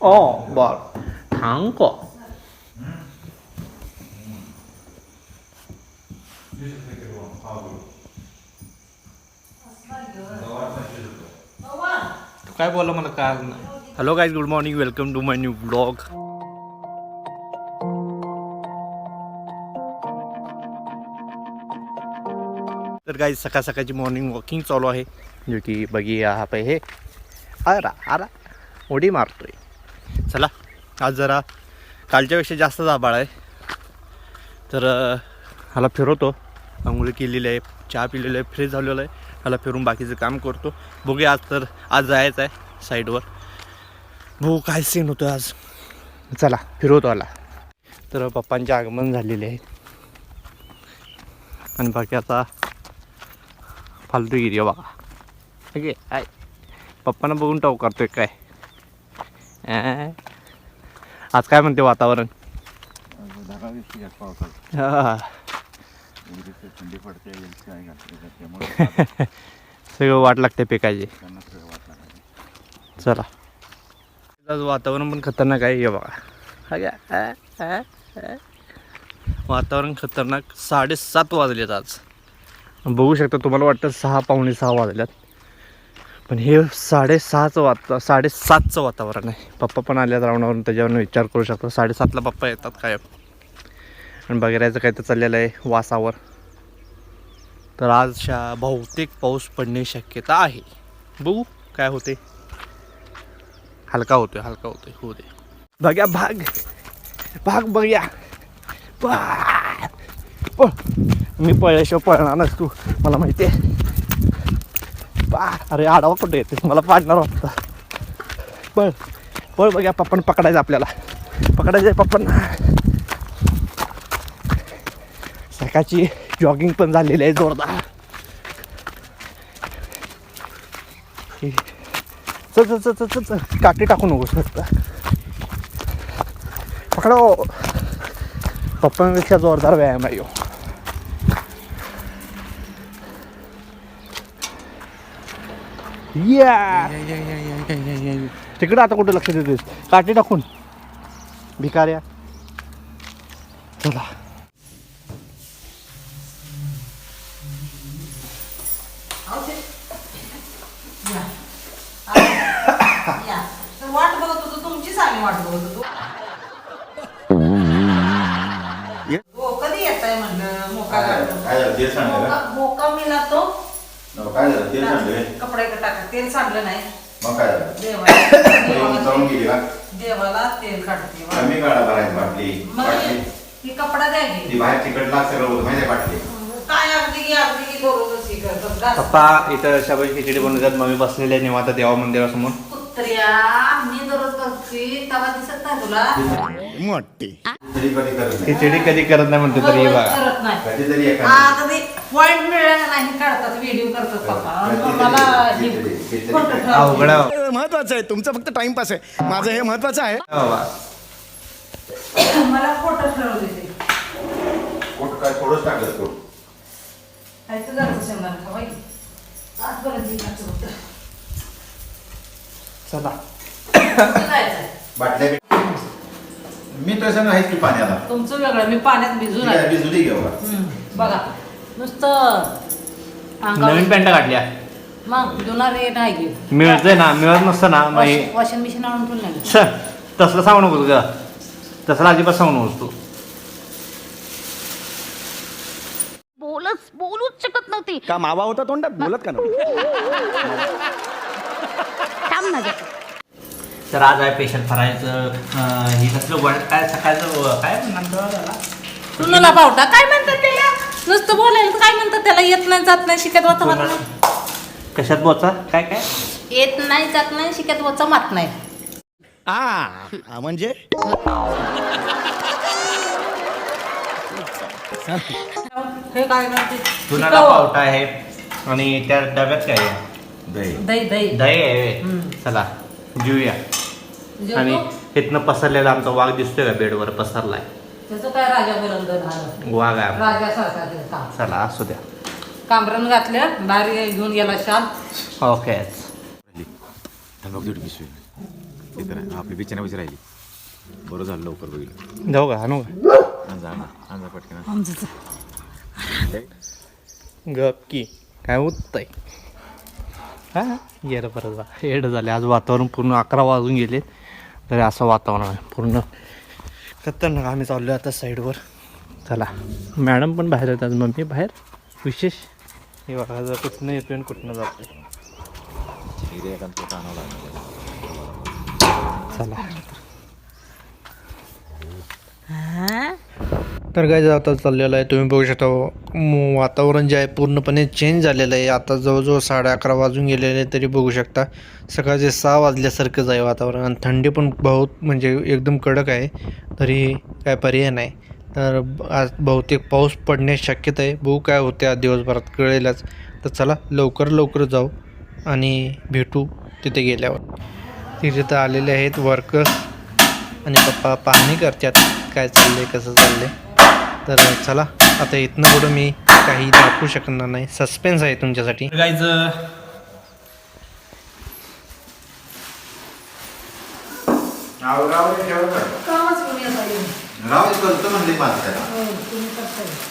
哦，忘了，糖果。तू काय बोला मला काय hello guys good morning welcome to my new blog तर गाईज सकाळ सकाळची मॉर्निंग वॉकिंग चालू आहे. जो की बघी हा पे हे. अरा अरा उडी मारतोय. चला आज जरा कालच्यापेक्षा जास्त आबाळ आहे. तर ह्याला फिरवतो. आंघोळी केलेली आहे चहा पिलेलं आहे फ्रेश झालेलं आहे. ह्याला फिरून बाकीचं काम करतो. बघूया आज तर आज जायचं आहे साईडवर. भाऊ काय सीन होतो आज. चला फिरवतो आला तर पप्पांचे आगमन झालेले आहे. आणि बाकी आता फालतूगिरी आहे बघा. ठीक आहे आय पप्पांना बघून टाव करतोय काय. आज काय म्हणते वातावरण? थंडी पडते सगळं वाट लागते पिकाची. चला. वातावरण पण खतरनाक आहे बघा. वातावरण खतरनाक साडेसात वाजलेत आज. बघू शकता तुम्हाला वाटतं सहा पावणे सहा वाजल्यात. पण हे साडेसहाच वाता साडेसातचं वातावरण आहे. पप्पा पण आल्यात रावणावरून त्याच्यावरून विचार करू शकतो. साडेसातला पप्पा येतात काय आणि बघायचं काय तर चाललेलं आहे वासावर. तर आज शा बहुतेक पाऊस पडण्याची शक्यता आहे. बघू काय होते. हलका होतोय हलका होतोय. हो दे. बघ्या भाग. भाग बघ्या. पळ. मी पळल्याशिवाय पळणार नस तू. मला माहिती आहे. अरे आडावा कुठे येते मला पाडणार वाटतं. बळ पळ बघ्या पप्पान पकडायचं आपल्याला. पकडायचं आहे पप्पांना. सकाळची जॉगिंग पण झालेली आहे जोरदार. चल चल चल चल चल चल. काठी टाकू नको फक्त. हो. पप्पांपेक्षा जोरदार व्यायाम आहे हो. या तिकडे आता कुठे लक्ष देतोस काठी टाकून. भिकाऱ्या चला. वाट बघत होतो तुमचीच आम्ही वाट बघत होतो हो कधी येत आहे म्हणलं मोका मोका- मोका मिला तो नको, काय झालं? तेल सांडलं कपडे टाका. तेल सांडलं नाही. मग काय झालं? देवाला येऊन देवाला जाऊन गेली का? देवाला तेल काढते वा. कमी काढा भरायची बाटली. मग बाटली. ती कपडा द्या की. ती बाहेर तिकट लाग सगळं होतं माहिती आहे बाटली? काय अगदी की अगदी की दररोजच हे करतात घास. पप्पा इथं शाबाई खिचडी बनवतात मम्मी बसलेले आहे निवांत. देवा मंदिरासमोर. कुत्र्या मी दररोज करते. तेव्हा दिसत नाही तुला. तरी कधी करत नाही? खिचडी कधी करत नाही म्हणते तरी हे बघा. करत नाही. कधीतरी एखादी. आता ते पॉइंट मिळाला नाही काढतात व्हिडिओ करतात पप्पा. मला हे खोटं. अवघड आहे. महत्वाचं आहे तुमचं फक्त टाइमपास आहे. माझं हे महत्वाचं आहे. बाबा. मला खोटं ठरवते ते. पोट काय थोडंच टाकलं तो. खायचं जायचं शेंगदाणा खा बाई? आजपर्यंत हे होतं. चला. तुमचं जायचंय. बाटल्या मी तसं आहे की पाण्याला. तुमचं वेगळं मी पाण्यात भिजून आहे भिजली घेऊ बघा. नुसतं अंगावर- नवीन पॅन्ट काढल्या मग जुना रेट आहे की? मिळतंय ना मिळत नसतं ना मग हे- वॉशिंग मशीन आणून ठेवलं नाही छ, तसलं सांगू नकोस ग तसलं अजिबात सांगू नकोस तू बोलच बोलूच शकत नव्हती. का मावा होता तोंडात? बोलत का नव्हतं? थांब ना गं. तर आज आहे पेशंट फरायचं. हे कसलं वड काय सकाळचं काय म्हणणार त्याला? तुला पावटा? काय म्हणतात त्याला? नुसतं बोलायला काय म्हणतात त्याला? येत नाही जात नाही शिकत वाचा मात नाही कशात बोचा? काय काय? येत नाही जात नाही शिकत वाचा मात नाही. आ म्हणजे? हे काय म्हणते चुनाला शिकव. पावटा आहे आणि त्या डब्यात काय आहे? दही. दही दही. दही आहे. चला जेऊया जेवतो? आणि इथनं पसरलेला आमचा वाघ दिसतोय का बेडवर? पसरलाय. त्याचं काय राजा बुलंद झालं वाघ आहे आमचा. राजासारखा ते काम. चला असू द्या. कांबरण घातलं बाहेर घेऊन गेला शाल. ओके. थांबा, देऊ पिशवी ते तर. आपली राहिली. बरं झालं लवकर बघितलं. जाऊ का आणू का? आणजा आणजा आणजा पटकन आमचं गप की. काय उत्तय हा? येडं परत बा येडं झाले. आज वातावरण पूर्ण अकरा वाजून गेले. तरी असं वातावरण आहे पूर्ण. खतरनाक. आम्ही चाललो आता साईडवर. चला. मॅडम पण बाहेर आज. मम्मी बाहेर? विशेष? हे बघा जर कुठनं येतोय आणि कुठनं जातोय. चला. हा? तर काय आता चाललेलं आहे. तुम्ही बघू शकता म- वातावरण जे आहे पूर्णपणे चेंज झालेलं आहे. आता जवळजवळ साडे अकरा वाजून गेलेले आहे तरी बघू शकता. सकाळचे सहा वाजल्यासारखंच आहे वातावरण आणि थंडी पण बहुत म्हणजे एकदम कडक आहे. तरी काय पर्याय नाही. तर आज बहुतेक पाऊस पडण्याची शक्यता आहे. बघू काय होते आज दिवसभरात कळेलच. तर चला लवकर लवकर जाऊ आणि भेटू तिथे गेल्यावर. तिथे तर आलेले आहेत वर्कर्स आणि पप्पा पाहणी करतात. काय चाललं आहे कसं चाललं आहे तर चला आता इथनं पुढं मी काही दाखवू शकणार नाही. सस्पेन्स आहे तुमच्यासाठी. गाईज राव कळतं म्हणले माझं त्याला.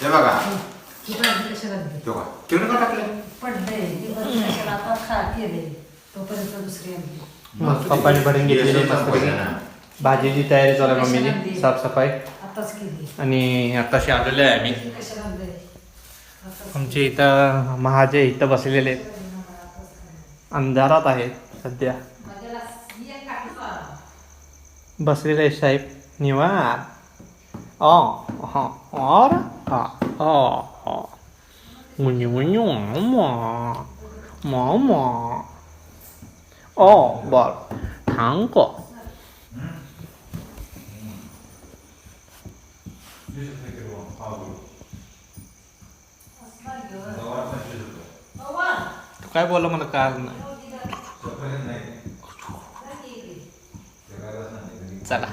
हे बघा. तो का तिकडे का टाकलं? पप्पाने भरून घेतलेली येस, मस्तपैकी. ना. भाजीची तयारी चालू आहे मम्मीची. साफसफाई. आणि आताशी आलेले आहे आम्ही आमचे इथं महाजे इथं बसलेले आहेत. अंधारात आहेत सध्या. बसलेले आहेत साहेब. निवांत. ओ हा और हा हो. मामा ओ बर. तू काय बोलला मला काय नाही चला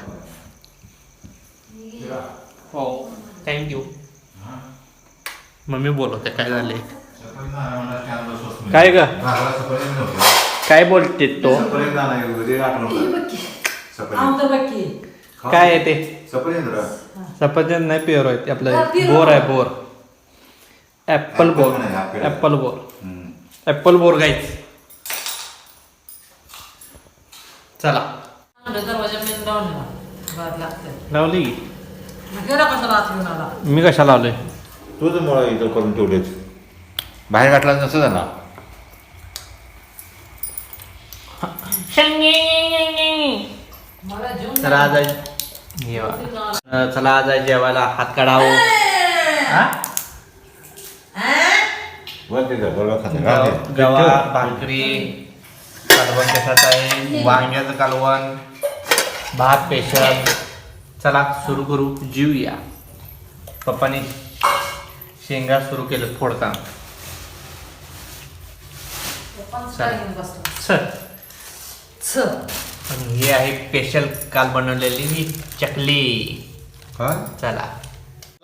हो थँक्यू मम्मी बोलवते काय झाले काय ग काय बोलते तो काय आहे ते सफरेंद्र सफरचंद नाही प्युअर आहे ते आपलं हा. बोर आहे बोर. ऍपल बोर. ऍपल बोर ऍपल बोर गाईच चला दरवाजा मेन लावून बाद लागतं लावली? गेला कसा रात घेऊन आला मी कशाला आलोय तूच मुळे इथं करून ठेवलेच बाहेर गाठला नसतं झाला मला जेवण तर आज आहे- अं, चला आज आहे जेवायला हात काढावं. हा? गवार भाकरी कालवण कशात आहे? वांग्याचं कालवण भात पेशल. चला सुरू करू जीवया पप्पानी शेंगा सुरू केलं बसतो चल. छ आणि हे आहे स्पेशल काल बनवलेली चकली. काय? चला.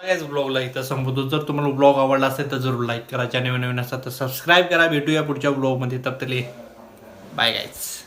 याच ब्लॉगला इथं संपवतो जर तुम्हाला ब्लॉग आवडला असेल तर जरूर लाईक करा. चॅनल नवीन असेल तर सबस्क्राईब करा. भेटूया पुढच्या ब्लॉगमध्ये तब तरी बाय गाईज